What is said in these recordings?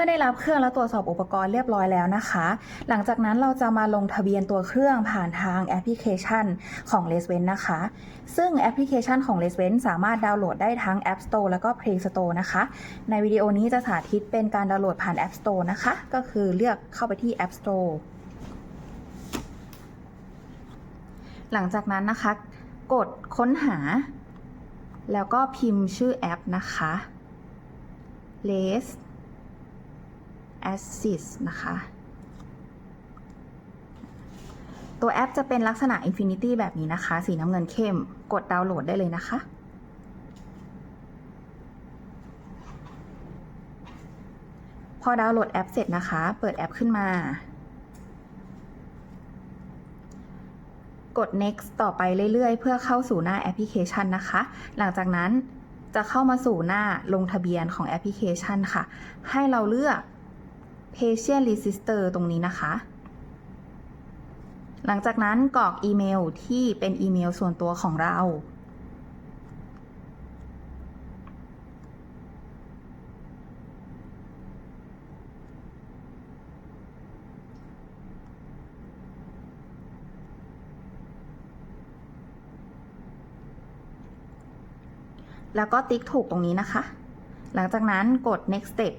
มื่อได้รับเครื่องและตรวจสอบอุปกรณ์เรียบร้อยแล้วนะคะ หลังจากนั้นเราจะมาลงทะเบียนตัวเครื่องผ่านทางแอปพลิเคชันของ l e s w e n นะคะ ซึ่งแอปพลิเคชันของ l e s w e n สามารถดาวน์โหลดได้ทั้ง App Store แล้วก็ Play Store นะคะ ในวิดีโอนี้จะสาธิตเป็นการดาวน์โหลดผ่าน App Store นะคะ ก็คือเลือกเข้าไปที่ App Store หลังจากนั้นนะคะ กดค้นหา แล้วก็พิมพ์ชื่อแอปนะคะ l e s Assist นะคะ ตัวแอปจะเป็นลักษณะ Infinity แบบนี้นะคะ สีน้ำเงินเข้ม กดดาวน์โหลดได้เลยนะคะพอดาวน์โหลดแอปเสร็จนะคะ เปิดแอปขึ้นมา กด next ต่อไปเรื่อยๆ เพื่อเข้าสู่หน้าแอปพลิเคชันนะคะ หลังจากนั้นจะเข้ามาสู่หน้าลงทะเบียนของแอปพลิเคชันค่ะ ให้เราเลือก patient register ตรงนี้นะคะ หลังจากนั้นกรอกอีเมลที่เป็นอีเมลส่วนตัวของเรา แล้วก็ติ๊กถูกตรงนี้นะคะ หลังจากนั้นกด next step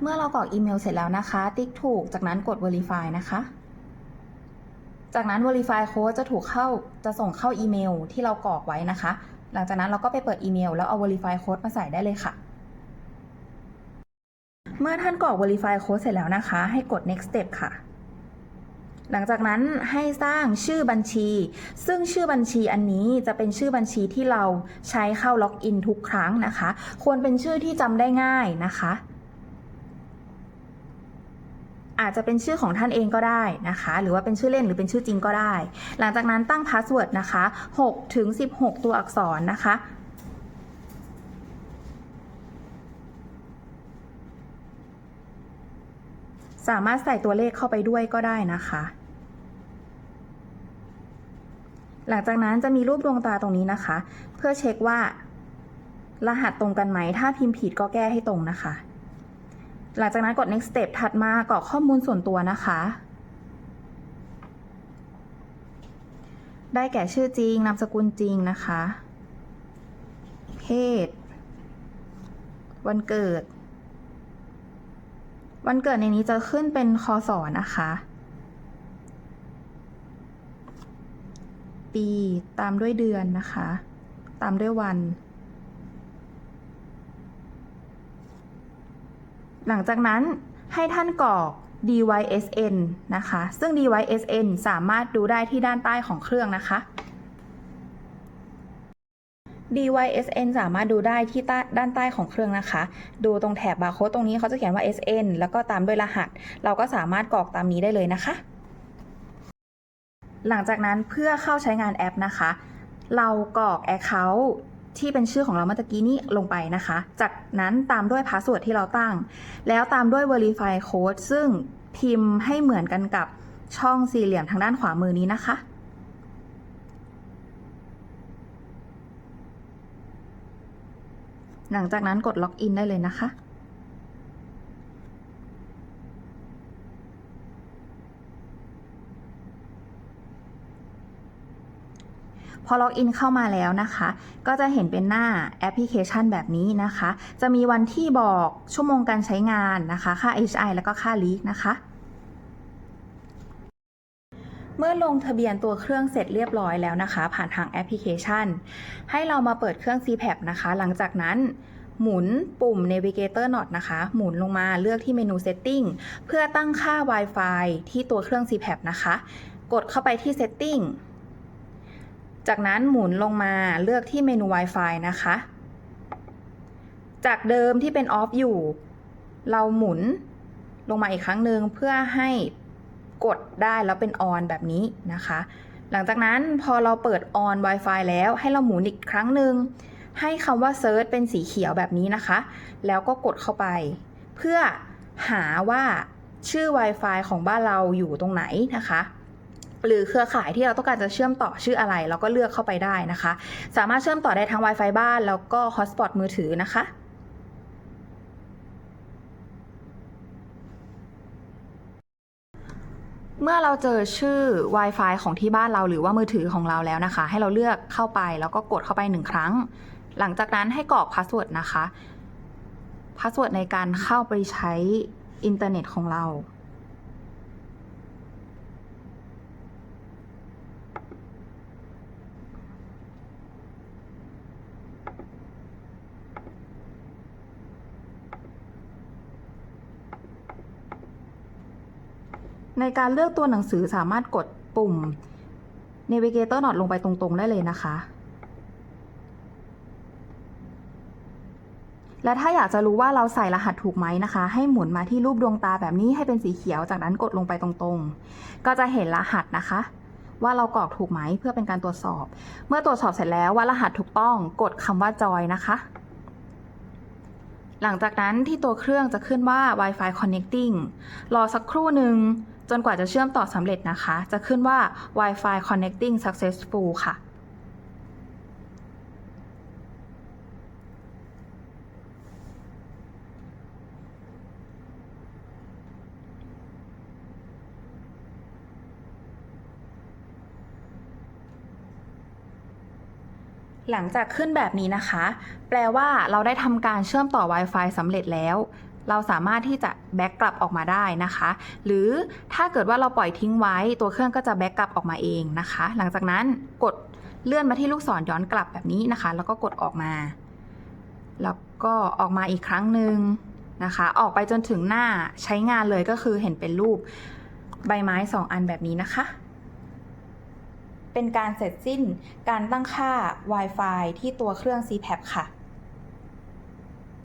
เมื่อเรากรอกอีเมลเสร็จแล้วนะคะ ติ๊กถูก จากนั้นกด verify นะคะ จากนั้น verify code จะถูกเข้า จะส่งเข้าอีเมลที่เรากรอกไว้นะคะ หลังจากนั้นเราก็ไปเปิดอีเมล แล้วเอา verify code มาใส่ได้เลยค่ะ เมื่อท่านกรอก verify code เสร็จแล้วนะคะ ให้กด next step ค่ะ หลังจากนั้นให้สร้างชื่อบัญชี ซึ่งชื่อบัญชีอันนี้จะเป็นชื่อบัญชีที่เราใช้เข้าล็อกอินทุกครั้งนะคะ ควรเป็นชื่อที่จำได้ง่ายนะคะ อาจจะเป็นชื่อของท่านเองก็ได้นะคะ หรือว่าเป็นชื่อเล่นหรือเป็นชื่อจริงก็ได้ หลังจากนั้นตั้งพาสเวิร์ดนะคะ6ถึง16 ตัวอักษรนะคะสามารถใส่ตัวเลขเข้าไปด้วยก็ได้นะคะ หลังจากนั้นจะมีรูปดวงตาตรงนี้นะคะ เพื่อเช็คว่า รหัสตรงกันไหม ถ้าพิมพ์ผิดก็แก้ให้ตรงนะคะ หลังจากนั้นกด next step ถัดมากรอกข้อมูลส่วนตัวนะคะ ได้แก่ชื่อจริง นามสกุลจริงนะคะ เพศ วันเกิด วันเกิดในนี้จะขึ้นเป็นคอสอนะคะ ปีตามด้วยเดือนนะคะ ตามด้วยวัน หลังจากนั้นให้ท่านกรอก DYSN นะคะ ซึ่ง DYSN สามารถดูได้ที่ด้านใต้ของเครื่องนะคะ DYSN สามารถดูได้ที่ใต้ด้านใต้ของเครื่องนะคะ ดูตรงแถบบาร์โค้ดตรงนี้เขาจะเขียนว่า SN แล้วก็ตามด้วยรหัส เราก็สามารถกรอกตามนี้ได้เลยนะคะ หลังจากนั้นเพื่อเข้าใช้งานแอปนะคะ เรากรอก Account ที่เป็นชื่อของเราเมื่อตะกี้นี้ลงไปนะคะ จากนั้นตามด้วยพาสเวิร์ดที่เราตั้ง แล้วตามด้วย Verify Code ซึ่งพิมพ์ให้เหมือนกันกับช่องสี่เหลี่ยมทางด้านขวามือนี้นะคะ หลังจากนั้นกดล็อกอินได้เลยนะคะ พอล็อกอินเข้ามาแล้วนะคะ ก็จะเห็นเป็นหน้าแอปพลิเคชันแบบนี้นะคะ จะมีวันที่บอกชั่วโมงการใช้งานนะคะ ค่า HI แล้วก็ค่า leak นะคะเมื่อลงทะเบียนตัวเครื่องเสร็จเรียบร้อยแล้วนะคะ ผ่านทางแอปพลิเคชัน ให้เรามาเปิดเครื่อง CPAP นะคะ หลังจากนั้นหมุนปุ่ม Navigator Not นะคะ หมุนลงมาเลือกที่เมนู Setting เพื่อตั้งค่า Wi-Fi ที่ตัวเครื่อง CPAP นะคะ กดเข้าไปที่ Setting จากนั้นหมุนลงมาเลือกที่เมนู Wi-Fi นะคะ จากเดิมที่เป็น Off อยู่ เราหมุนลงมาอีกครั้งหนึ่งเพื่อให้กดได้แล้วเป็น On แบบนี้นะคะ หลังจากนั้นพอเราเปิด On Wi-Fi แล้วให้เราหมุนอีกครั้งหนึ่งให้คำว่า Search เป็นสีเขียวแบบนี้นะคะ แล้วก็กดเข้าไป เพื่อหาว่าชื่อ Wi-Fi ของบ้านเราอยู่ตรงไหนนะคะ หรือเครือข่ายที่เราต้องการจะเชื่อมต่อชื่ออะไร เราก็เลือกเข้าไปได้นะคะ สามารถเชื่อมต่อได้ทั้ง Wi-Fi บ้าน แล้วก็ Hotspot มือถือนะคะเมื่อเราเจอชื่อ Wi-Fi ของที่บ้านเราหรือว่ามือถือของเราแล้วนะคะ ให้เราเลือกเข้าไปแล้วก็กดเข้าไปหนึ่งครั้ง หลังจากนั้นให้กรอกพาสเวิร์ดนะคะพาสเวิร์ดในการเข้าไปใช้อินเทอร์เน็ตของเรา ในการเลือกตัวหนังสือสามารถกดปุ่ม Navigator Not ลงไปตรงๆ ได้เลยนะคะ และถ้าอยากจะรู้ว่าเราใส่รหัสถูกไหมนะคะ ให้หมุนมาที่รูปดวงตาแบบนี้ให้เป็นสีเขียว จากนั้นกดลงไปตรงๆ ก็จะเห็นรหัสนะคะว่าเรากรอกถูกไหมเพื่อเป็นการตรวจสอบ เมื่อตรวจสอบเสร็จแล้วว่ารหัสถูกต้องกดคำว่าจอยนะคะ หลังจากนั้นที่ตัวเครื่องจะขึ้นว่า Wi-Fi connecting รอสักครู่หนึ่ง จนกว่าจะเชื่อมต่อสำเร็จนะคะ จะขึ้นว่า Wi-Fi connecting successful ค่ะ หลังจากขึ้นแบบนี้นะคะ แปลว่าเราได้ทำการเชื่อมต่อ Wi-Fi สำเร็จแล้ว เราสามารถที่จะแบ็กกลับออกมาได้นะคะ หรือถ้าเกิดว่าเราปล่อยทิ้งไว้ตัวเครื่องก็จะแบ็กกลับออกมาเองนะคะ หลังจากนั้นกดเลื่อนมาที่ลูกศรย้อนกลับแบบนี้นะคะ แล้วก็กดออกมา แล้วก็ออกมาอีกครั้งหนึ่งนะคะ ออกไปจนถึงหน้าใช้งานเลยก็คือเห็นเป็นรูปใบไม้สองอันแบบนี้นะคะ เป็นการเสร็จสิ้นการตั้งค่า Wi-Fi ที่ตัวเครื่อง CPAP ค่ะ